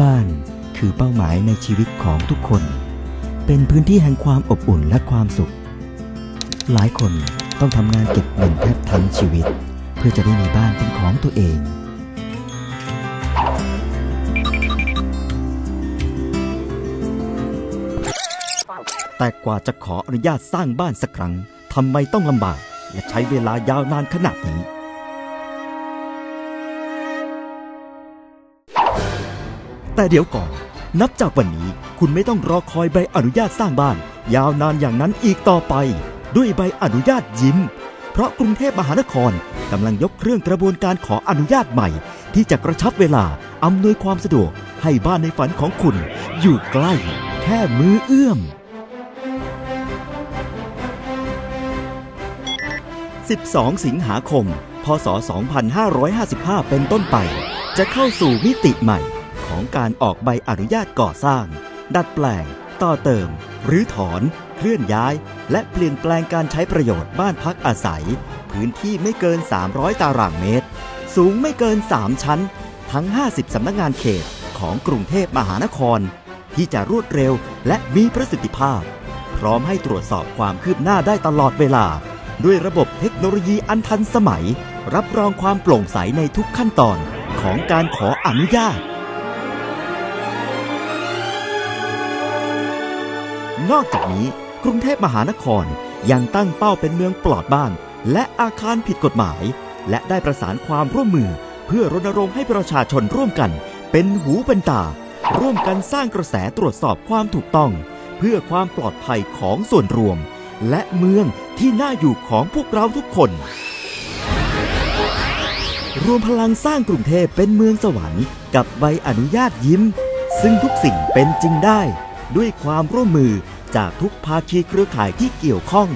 บ้านคือเป้าหมายในชีวิตของทุกคน เป็นพื้นที่แห่งความอบอุ่นและความสุข หลายคนต้องทำงานเก็บเงินแทบทั้งชีวิต เพื่อจะได้มีบ้านเป็นของตัวเองแต่กว่าจะขออนุญาตสร้างบ้านสักครั้งทำไมต้องลำบาก และใช้เวลายาวนานขนาดนี้ แต่เดี๋ยวก่อน นับจากวันนี้คุณไม่ต้องรอคอยใบอนุญาตสร้างบ้าน ยาวนานอย่างนั้นอีกต่อไป ด้วยใบอนุญาตยิ้ม เพราะกรุงเทพมหานครกำลังยกเครื่องกระบวนการขออนุญาตใหม่ ที่จะกระชับเวลาอำนวยความสะดวกให้บ้านในฝันของคุณ อยู่ใกล้ แค่มือเอื้อม 12 สิงหาคม พศ 2555 เป็นต้นไป จะเข้าสู่มิติใหม่ ของการออกใบอนุญาตก่อสร้าง ดัดแปลง ต่อเติม หรือถอน เคลื่อนย้าย และเปลี่ยนแปลงการใช้ประโยชน์บ้านพักอาศัย พื้นที่ไม่เกิน 300 ตารางเมตร สูงไม่เกิน 3 ชั้น ทั้ง 50 สำนักงานเขตของกรุงเทพมหานคร ที่จะรวดเร็วและมีประสิทธิภาพ พร้อมให้ตรวจสอบความคืบหน้าได้ตลอดเวลา ด้วยระบบเทคโนโลยีอันทันสมัย รับรองความโปร่งใสในทุกขั้นตอนของการขออนุญาต นอกจากนี้ กรุงเทพมหานครยังตั้งเป้าเป็นเมืองปลอดบ้าน และอาคารผิดกฎหมาย และได้ประสานความร่วมมือ เพื่อรณรงค์ให้ประชาชนร่วมกัน เป็นหูเป็นตา ร่วมกันสร้างกระแสตรวจสอบความถูกต้อง เพื่อความปลอดภัยของส่วนรวม และเมืองที่น่าอยู่ของพวกเราทุกคน รวมพลังสร้างกรุงเทพเป็นเมืองสวรรค์กับใบอนุญาตยิ้ม ซึ่งทุกสิ่งเป็นจริงได้ ด้วยความร่วมมือ จากทุกภาคีเครือข่ายที่เกี่ยวข้อง